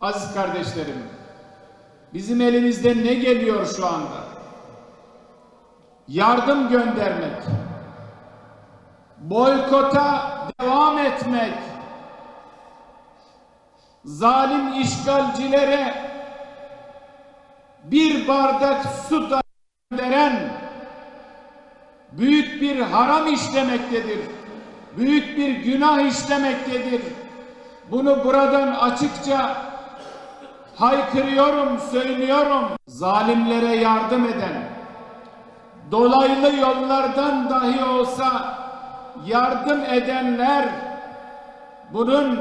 Aziz kardeşlerim, bizim elimizde ne geliyor şu anda? Yardım göndermek, boykota devam etmek, zalim işgalcilere bir bardak su da gönderen büyük bir haram işlemektedir. Büyük bir günah işlemektedir. Bunu buradan açıkça haykırıyorum, söylüyorum. Zalimlere yardım eden, dolaylı yollardan dahi olsa yardım edenler bunun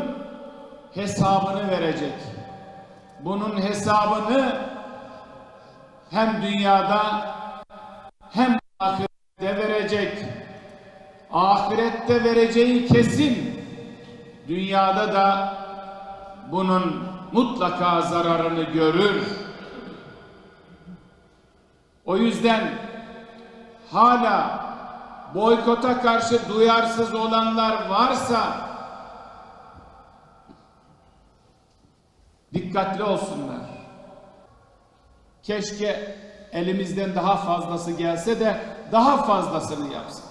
hesabını verecek. Bunun hesabını hem dünyada hem ahirette verecek. Ahirette vereceği kesin. Dünyada da bunun mutlaka zararını görür. O yüzden hala boykota karşı duyarsız olanlar varsa dikkatli olsunlar. Keşke elimizden daha fazlası gelse de daha fazlasını yapsak.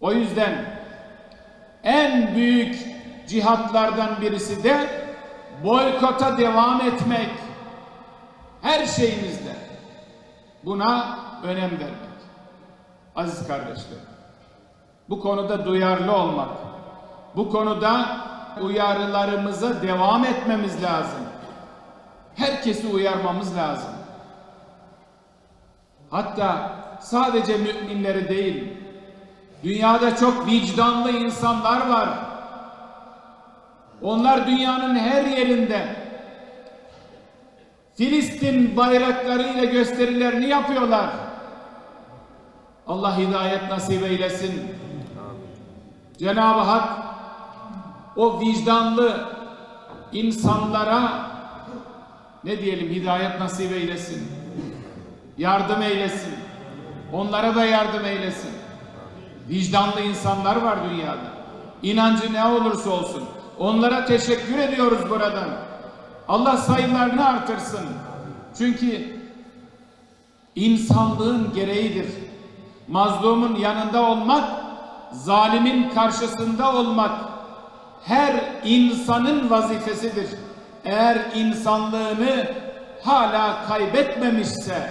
O yüzden en büyük cihatlardan birisi de boykota devam etmek. Her şeyimizde. Buna önem vermek. Aziz kardeşlerim. Bu konuda duyarlı olmak. Bu konuda uyarılarımıza devam etmemiz lazım. Herkesi uyarmamız lazım. Hatta sadece müminleri değil, dünyada çok vicdanlı insanlar var. Onlar dünyanın her yerinde Filistin bayraklarıyla gösterilerini yapıyorlar. Allah hidayet nasip eylesin. Cenab-ı Hak o vicdanlı insanlara ne diyelim hidayet nasip eylesin. Yardım eylesin. Onlara da yardım eylesin. Vicdanlı insanlar var dünyada. İnancı ne olursa olsun. Onlara teşekkür ediyoruz buradan. Allah sayılarını artırsın. Çünkü insanlığın gereğidir. Mazlumun yanında olmak, zalimin karşısında olmak her insanın vazifesidir. Eğer insanlığını hala kaybetmemişse,